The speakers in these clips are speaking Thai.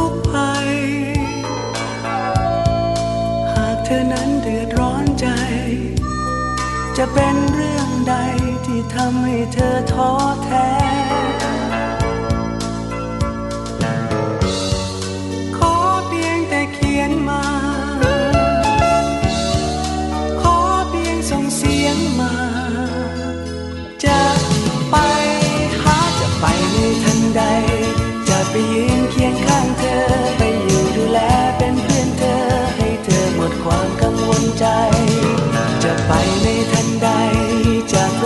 ุ เธอนั้นเดือดร้อนใจ จะเป็นเรื่องใดที่ทำให้เธอท้อแท้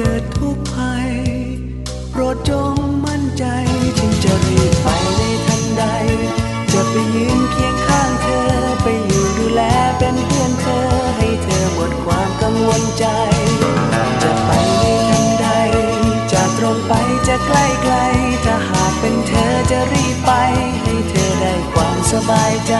เกิดทุกภัย โปรดจงมั่นใจจึงจะรีบไปในทันใด จะไปยืนเคียงข้างเธอ ไปอยู่ดูแลเป็นเพื่อนเธอ ให้เธอหมดความกังวลใจ จะไปในทันใด จะตรงไปจะใกล้ไกล ถ้าหากเป็นเธอจะรีบไป ให้เธอได้ความสบายใจ